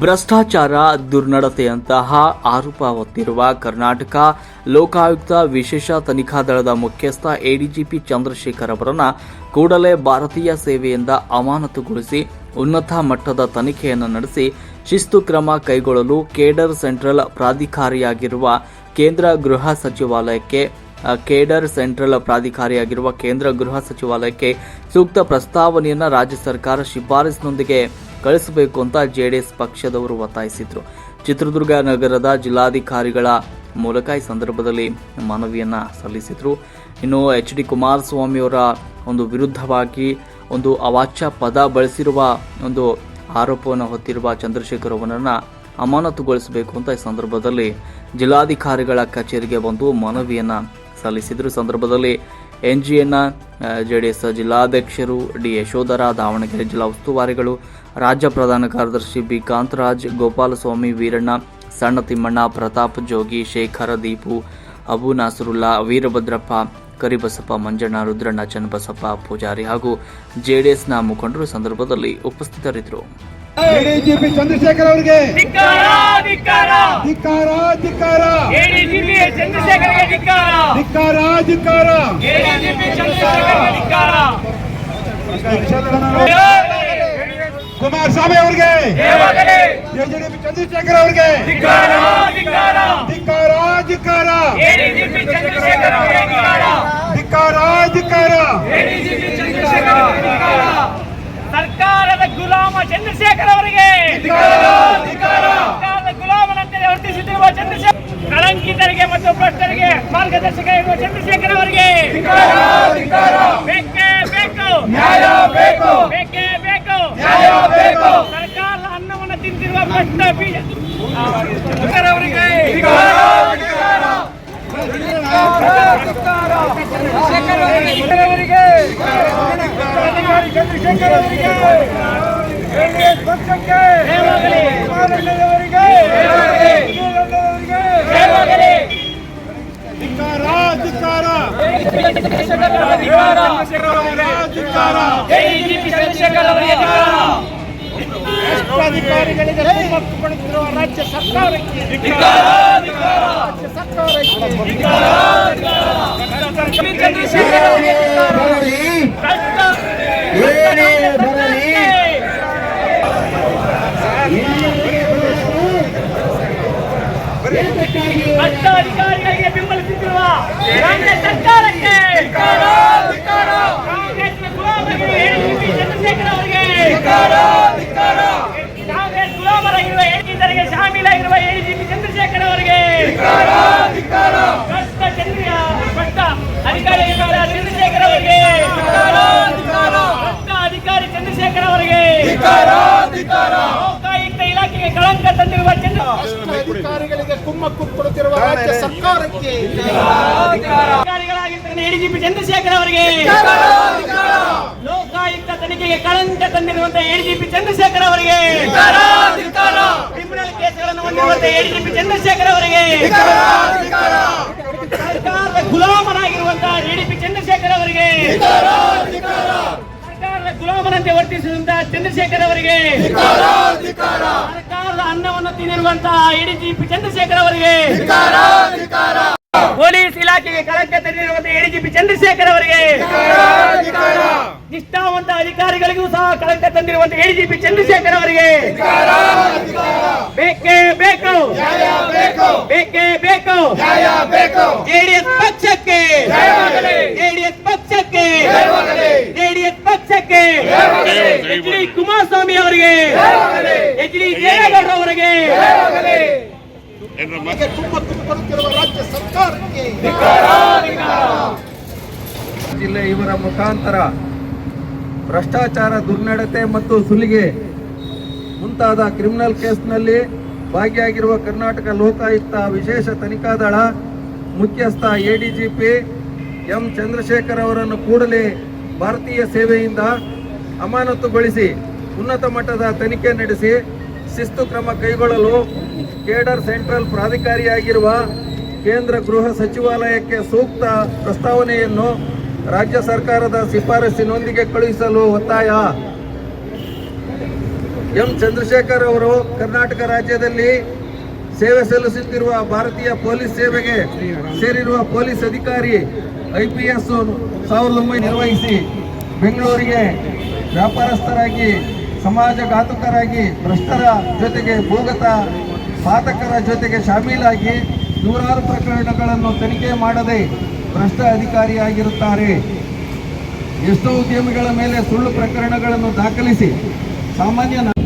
ಭ್ರಷ್ಟಾಚಾರ ದುರ್ನಡತೆಯಂತಹ ಆರೋಪ ಹೊತ್ತಿರುವ ಕರ್ನಾಟಕ ಲೋಕಾಯುಕ್ತ ವಿಶೇಷ ತನಿಖಾ ದಳದ ಮುಖ್ಯಸ್ಥ ಎಡಿಜಿಪಿ ಚಂದ್ರಶೇಖರ್ ಅವರನ್ನು ಕೂಡಲೇ ಭಾರತೀಯ ಸೇವೆಯಿಂದ ಅಮಾನತುಗೊಳಿಸಿ ಉನ್ನತ ಮಟ್ಟದ ತನಿಖೆಯನ್ನು ನಡೆಸಿ ಶಿಸ್ತು ಕ್ರಮ ಕೈಗೊಳ್ಳಲು ಕೇಡರ್ ಸೆಂಟ್ರಲ್ ಪ್ರಾಧಿಕಾರಿಯಾಗಿರುವ ಕೇಂದ್ರ ಗೃಹ ಸಚಿವಾಲಯಕ್ಕೆ ಕೇಡರ್ ಸೆಂಟ್ರಲ್ ಪ್ರಾಧಿಕಾರಿಯಾಗಿರುವ ಕೇಂದ್ರ ಗೃಹ ಸಚಿವಾಲಯಕ್ಕೆ ಸೂಕ್ತ ಪ್ರಸ್ತಾವನೆಯನ್ನು ರಾಜ್ಯ ಸರ್ಕಾರ ಶಿಫಾರಸಿನೊಂದಿಗೆ ಕಳಿಸಬೇಕು ಅಂತ ಜೆಡಿಎಸ್ ಪಕ್ಷದವರು ಒತ್ತಾಯಿಸಿದ್ರು. ಚಿತ್ರದುರ್ಗ ನಗರದ ಜಿಲ್ಲಾಧಿಕಾರಿಗಳ ಮೂಲಕ ಈ ಸಂದರ್ಭದಲ್ಲಿ ಮನವಿಯನ್ನ ಸಲ್ಲಿಸಿದ್ರು. ಇನ್ನು ಎಚ್ ಡಿ ಕುಮಾರಸ್ವಾಮಿಯವರ ಒಂದು ವಿರುದ್ಧವಾಗಿ ಒಂದು ಅವಾಚ್ಯ ಪದ ಬಳಸಿರುವ ಒಂದು ಆರೋಪವನ್ನು ಹೊತ್ತಿರುವ ಚಂದ್ರಶೇಖರ್ ಅವರನ್ನು ಅಮಾನತುಗೊಳಿಸಬೇಕು ಅಂತ ಈ ಸಂದರ್ಭದಲ್ಲಿ ಜಿಲ್ಲಾಧಿಕಾರಿಗಳ ಕಚೇರಿಗೆ ಬಂದು ಮನವಿಯನ್ನ ಸಲ್ಲಿಸಿದ್ರು. ಸಂದರ್ಭದಲ್ಲಿ ಎನ್ ಜಿ ಎನ್ನ ಜೆ ಡಿ ಎಸ್ ಜಿಲ್ಲಾಧ್ಯಕ್ಷರು ಡಿ ಯಶೋಧರ ದಾವಣಗೆರೆ ಜಿಲ್ಲಾ ಉಸ್ತುವಾರಿಗಳು, ರಾಜ್ಯ ಪ್ರಧಾನ ಕಾರ್ಯದರ್ಶಿ ಬಿ. ಕಾಂತರಾಜ್, ಗೋಪಾಲಸ್ವಾಮಿ ವೀರಣ್ಣ, ಸಣ್ಣ ತಿಮ್ಮಣ್ಣ, ಪ್ರತಾಪ್, ಜೋಗಿ, ಶೇಖರ, ದೀಪು, ಅಬು ನಾಸರುಲ್ಲಾ, ವೀರಭದ್ರಪ್ಪ, ಕರಿಬಸಪ್ಪ, ಮಂಜಣ್ಣ, ರುದ್ರಣ್ಣ, ಚನ್ನಬಸಪ್ಪ, ಪೂಜಾರಿ ಹಾಗೂ ಜೆಡಿಎಸ್ನ ಮುಖಂಡರು ಸಂದರ್ಭದಲ್ಲಿ ಉಪಸ್ಥಿತರಿದ್ದರು. ಎಡಿಜಿಪಿ ಚಂದ್ರಶೇಖರ್ ಅವರಿಗೆ ಧಿಕ್ಕಾರ ಧಿಕ್ಕಾರ ಧಿಕ್ಕಾರ ಧಿಕ್ಕಾರ ಎಡಿಜಿಪಿ ಚಂದ್ರಶೇಖರ್ಗೆ ಧಿಕ್ಕಾರ ಧಿಕ್ಕಾರ ಧಿಕ್ಕಾರ ಎಡಿಜಿಪಿ ಚಂದ್ರಶೇಖರ್ಗೆ ಧಿಕ್ಕಾರ ಕುಮಾರಸ್ವಾಮಿ ಅವರಿಗೆ ದೇವಗಲೇ ಎಡಿಜಿಪಿ ಚಂದ್ರಶೇಖರ್ ಅವರಿಗೆ ಧಿಕ್ಕಾರ ಧಿಕ್ಕಾರ ಧಿಕ್ಕಾರ ಧಿಕ್ಕಾರ ಎಡಿಜಿಪಿ ಚಂದ್ರಶೇಖರ್ ಅವರಿಗೆ ಧಿಕ್ಕಾರ ಧಿಕ್ಕಾರ ಧಿಕ್ಕಾರ ಎಡಿಜಿಪಿ ಚಂದ್ರಶೇಖರ್ ಅವರಿಗೆ ಧಿಕ್ಕಾರ ಸರ್ಕಾರದ ಗುಲಾಮ ಚಂದ್ರಶೇಖರ್ ಅವರಿಗೆ. ಗುಲಾಮನಂತೆ ವರ್ತಿಸುತ್ತಿರುವ ಚಂದ್ರಶೇಖರ್ ಕಳಂಕಿತರಿಗೆ ಮತ್ತು ಭ್ರಷ್ಟರಿಗೆ ಮಾರ್ಗದರ್ಶಕ ಇರುವ ಚಂದ್ರಶೇಖರ್ ಅವರಿಗೆ. ಬೇಕೇ ಬೇಕು. ಬೇಕು ಬೇಕೇ. ಸರ್ಕಾರದ ಅನ್ನವನ್ನು ತಿಂತಿರುವ ಭ್ರಷ್ಟ ಬೀಜ ಶೇಖರ್ ಅವರಿಗೆ ಚಂದ್ರಶೇಖರ್ ಅವರಿಗೆ ಚಂದ್ರಶೇಖರ್ ಅವರಿಗೆ ಪಕ್ಷಕ್ಕೆ. ಭ್ರಷ್ಟಾಧಿಕಾರಿಗಳಿಗೆ ಕೊಡುತ್ತಿರುವ ರಾಜ್ಯ ಸರ್ಕಾರಕ್ಕೆ ರಾಜ್ಯ ಸರ್ಕಾರಕ್ಕೆ ಎಡಿಜಿಪಿ ಚಂದ್ರಶೇಖರ್ ಅವರಿಗೆ ಅಧಿಕಾರ. ಭ್ರಷ್ಟ- ಭ್ರಷ್ಟರಿಗೆ. ಭ್ರಷ್ಟ ಅಧಿಕಾರಿಗಳಿಗೆ ಬೆಂಬಲಿಸುತ್ತಿರುವ ರಾಜ್ಯ ಸರ್ಕಾರಕ್ಕೆ ಕಾಂಗ್ರೆಸ್ನ ಗುಲಾಮರಾಗಿರುವ ಎಡಿಜಿಪಿ ಚಂದ್ರಶೇಖರ್ ಅವರಿಗೆ ಕಾಂಗ್ರೆಸ್ ಗುಲಾಮರಾಗಿರುವ ಎಡಿಜಿತರಿಗೆ ಶಾಮೀಲಾಗಿರುವ ಎಡಿಜಿಪಿ ಚಂದ್ರಶೇಖರ್ ಅವರಿಗೆ. ಭ್ರಷ್ಟ ಚಂದ್ರ ಅಧಿಕಾರಿಗಳ ಚಂದ್ರಶೇಖರ್ ಅವರಿಗೆ. ಅಧಿಕಾರಿ ಚಂದ್ರಶೇಖರ್ ಅವರಿಗೆ. ಲೋಕಾಯುಕ್ತ ಇಲಾಖೆಗೆ ಕಳಂಕ ತಂದಿರುವ ಚಂದ್ರ ಅಧಿಕಾರಿಗಳಿಗೆ ಕುಮ್ಮಕ್ಕು ಕೊಡುತ್ತಿರುವ ರಾಜ್ಯ ಸರ್ಕಾರಕ್ಕೆ ಅಧಿಕಾರಿಗಳಾಗಿರ್ತಾರೆ ಎಡಿಜಿಪಿ ಚಂದ್ರಶೇಖರ್ ಅವರಿಗೆ. ಲೋಕಾಯುಕ್ತ ತನಿಖೆಗೆ ಕಳಂಕ ತಂದಿರುವಂತಹ ಎಡಿಜಿಪಿ ಚಂದ್ರಶೇಖರ್ ಅವರಿಗೆ. ಕ್ರಿಮಿನಲ್ ಕೇಸ್ಗಳನ್ನು ಹೊಂದಿರುವಂತಹ ಎಡಿಜಿಪಿ ಚಂದ್ರಶೇಖರ್ ಅವರಿಗೆ. ಸರ್ಕಾರದ ಗುಲಾಮನಾಗಿರುವಂತಹ ಎಡಿಪಿ ಚಂದ್ರಶೇಖರ್ ಅವರಿಗೆ. ಸರ್ಕಾರದ ಗುಲಾಮನಂತೆ ವರ್ತಿಸಿದಂತಹ ಚಂದ್ರಶೇಖರ್ ಅವರಿಗೆ. ಸರ್ಕಾರದ ಅನ್ನವನ್ನು ತಿನ್ನಿರುವಂತಹ ಎಡಿಜಿಪಿ ಚಂದ್ರಶೇಖರ್ ಅವರಿಗೆ. ಪೊಲೀಸ್ ಇಲಾಖೆಗೆ ಕಳಂಕ ತಂದಿರುವಂತಹ ಎಡಿಜಿಪಿ ಚಂದ್ರಶೇಖರ್ ಅವರಿಗೆ. ನಿಷ್ಠಾವಂತ ಅಧಿಕಾರಿಗಳಿಗೂ ಸಹ ಕಳಂಕ ತಂದಿರುವಂತಹ ಎಡಿಜಿಪಿ ಚಂದ್ರಶೇಖರ್ ಅವರಿಗೆ. ಬೇಕೇ ಬೇಕು. ಬೇಕೇ. ಬೇಕು ಜೆಡಿಎಸ್ ಪಕ್ಷಕ್ಕೆ. ಜೆಡಿಎಸ್ ಪಕ್ಷಕ್ಕೆ. ಜೆಡಿಎಸ್ ಪಕ್ಷಕ್ಕೆ. ಎಚ್ ಡಿ ಕುಮಾರಸ್ವಾಮಿ ಅವರಿಗೆ. ಎಚ್ ಡಿ ದೇವೇಗೌಡ ಅವರಿಗೆ. ರಾಜ್ಯ ಸರ್ಕಾರಕ್ಕೆ. ಜಿಲ್ಲೆ ಇವರ ಮುಖಾಂತರ ಭ್ರಷ್ಟಾಚಾರ, ದುರ್ನಡತೆ ಮತ್ತು ಸುಲಿಗೆ ಮುಂತಾದ ಕ್ರಿಮಿನಲ್ ಕೇಸ್ನಲ್ಲಿ ಭಾಗಿಯಾಗಿರುವ ಕರ್ನಾಟಕ ಲೋಕಾಯುಕ್ತ ವಿಶೇಷ ತನಿಖಾ ದಳ ಮುಖ್ಯಸ್ಥ A D G P M Chandrashekhar ಅವರನ್ನು ಕೂಡಲೇ ಭಾರತೀಯ ಸೇವೆಯಿಂದ ಅಮಾನತುಗೊಳಿಸಿ ಉನ್ನತ ಮಟ್ಟದ ತನಿಖೆ ನಡೆಸಿ ಶಿಸ್ತು ಕ್ರಮ ಕೈಗೊಳ್ಳಲು ಕೇಡರ್ ಸೆಂಟ್ರಲ್ ಪ್ರಾಧಿಕಾರಿಯಾಗಿರುವ ಕೇಂದ್ರ ಗೃಹ ಸಚಿವಾಲಯಕ್ಕೆ ಸೂಕ್ತ ಪ್ರಸ್ತಾವನೆಯನ್ನು ರಾಜ್ಯ ಸರ್ಕಾರದ ಶಿಫಾರಸಿನೊಂದಿಗೆ ಕಳುಹಿಸಲು ಒತ್ತಾಯ. ಎಂ ಚಂದ್ರಶೇಖರ್ ಅವರು ಕರ್ನಾಟಕ ರಾಜ್ಯದಲ್ಲಿ ಸೇವೆ ಸಲ್ಲಿಸುತ್ತಿರುವ ಭಾರತೀಯ ಪೊಲೀಸ್ ಸೇವೆಗೆ ಸೇರಿರುವ ಪೊಲೀಸ್ ಅಧಿಕಾರಿ ಐ ಪಿ ಎಸ್ ಸಾವಿರದ ಒಂಬೈನೂರ ನಿರ್ವಹಿಸಿ ಬೆಂಗಳೂರಿಗೆ ವ್ಯಾಪಾರಸ್ಥರಾಗಿ, ಸಮಾಜಘಾತುಕರಾಗಿ, ಭ್ರಷ್ಟರ ಜೊತೆಗೆ ಭೂಗತ ಪಾತಕರ ಜೊತೆಗೆ ಶಾಮೀಲಾಗಿ ನೂರಾರು ಪ್ರಕರಣಗಳನ್ನು ತನಿಖೆ ಮಾಡದೆ ಭ್ರಷ್ಟ ಅಧಿಕಾರಿಯಾಗಿರುತ್ತಾರೆ ಎಷ್ಟೋ ಉದ್ಯಮಿಗಳ ಮೇಲೆ ಸುಳ್ಳು ಪ್ರಕರಣಗಳನ್ನು ದಾಖಲಿಸಿ ಸಾಮಾನ್ಯ ನಾ-